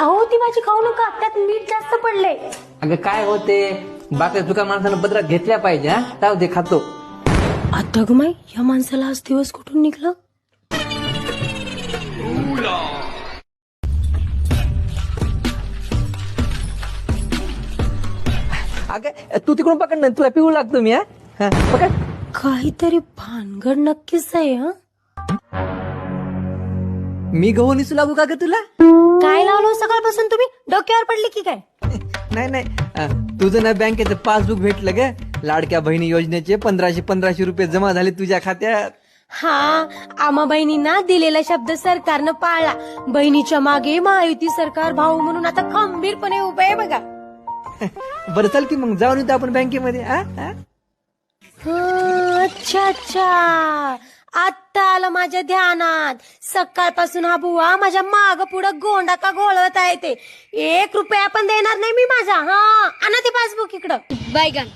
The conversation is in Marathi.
अहो ती माझी खाऊ नका. त्यात मीठ जास्त पडलंय. अगं काय होते बाकी तुका माणसानं पदरात घेतल्या पाहिजे हा? जाऊ दे खातो. आता ग माई या माणसाला आज दिवस कुठून निघलं? अगं तू तिकडून पकड ना तुला पिऊ लागतो मी हा? हा, पकड. काहीतरी भानगड नक्कीच आहे हं? मी गहू निसू लागू का ग तुला? काय लावलो सकाळपासून तुम्ही डोक्यावर पडले की काय? नाही नाही. अं, तुझं ना बँकेचं पासबुक भेटलं ग. लाडक्या बहिणी योजनेचे पंधराशे पंधराशे रुपये जमा झाले तुझ्या खात्यात. हा आम्हा बहिणींना दिलेला शब्द सरकारनं पाळला. बहिणीच्या मागे महायुती सरकार भाऊ म्हणून आता खंबीरपणे उभे आहे बघा. बरं चल की मग. जाऊन येतो आपण बँकेमध्ये हा हा? हं, अच्छा अच्छा. आत्ता आलं माझ्या ध्यानात. सकाळपासून हा बुवा माझ्या माग पुढं गोंडा का गोळवत आहे ते. एक रुपया पण देणार नाही मी माझा. हा आणा ते पासबुक इकडं. बैगन